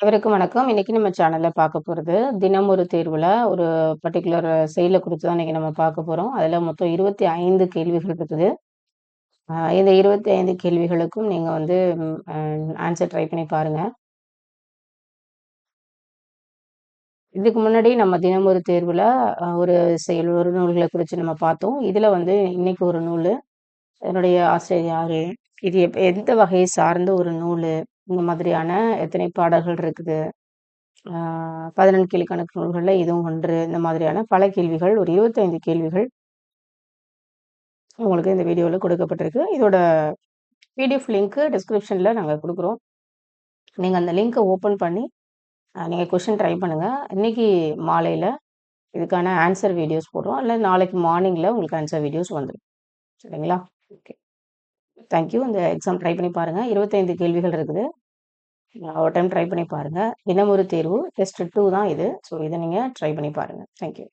அனைவருக்கும் வணக்கம். இன்னைக்கு நம்ம சேனல்ல பார்க்க போறது, தினம் ஒரு தேர்வுல ஒரு பர்ட்டிகுலர் செயல குறித்து தான் இன்னைக்கு நம்ம பார்க்க போறோம். அதுல மொத்தம் 25 கேள்விகள் இருக்குது. இந்த இருபத்தி ஐந்து கேள்விகளுக்கும் நீங்க வந்து ஆன்சர் ட்ரை பண்ணி பாருங்க. இதுக்கு முன்னாடி நம்ம தினம் ஒரு தேர்வுல ஒரு செயல், ஒரு நூல்களை குறித்து நம்ம பார்த்தோம். இதுல வந்து இன்னைக்கு ஒரு நூல் என்னுடைய ஆசிரியர் யாரு? இது எந்த வகையை சார்ந்த ஒரு நூல் இந்த மாதிரியான எத்தனை பாடல்கள் இருக்குது? பதினெண்டு கேள்வி கணக்கு நூல்களில் இதுவும் ஒன்று. இந்த மாதிரியான பல கேள்விகள், ஒரு 25 கேள்விகள் உங்களுக்கு இந்த வீடியோவில் கொடுக்கப்பட்டிருக்கு. இதோட பிடிஎஃப் லிங்க் டிஸ்கிரிப்ஷனில் நாங்கள் கொடுக்குறோம் நீங்கள் அந்த லிங்க்கை ஓப்பன் பண்ணி, நீங்கள் கொஷின் ட்ரை பண்ணுங்கள் இன்றைக்கி மாலையில் இதுக்கான ஆன்சர் வீடியோஸ் போடுறோம். இல்லை நாளைக்கு மார்னிங்கில் உங்களுக்கு ஆன்சர் வீடியோஸ் வந்துரும். சரிங்களா? ஓகே. Thank you. இந்த எக்ஸாம் ட்ரை பண்ணி பாருங்கள் இருபத்தைந்து கேள்விகள் இருக்குது. ஒரு டைம் ட்ரை பண்ணி பாருங்கள் தினமொரு தேர்வு டெஸ்ட் டூ தான் இது. ஸோ இதை நீங்கள் ட்ரை பண்ணி பாருங்க. Thank you.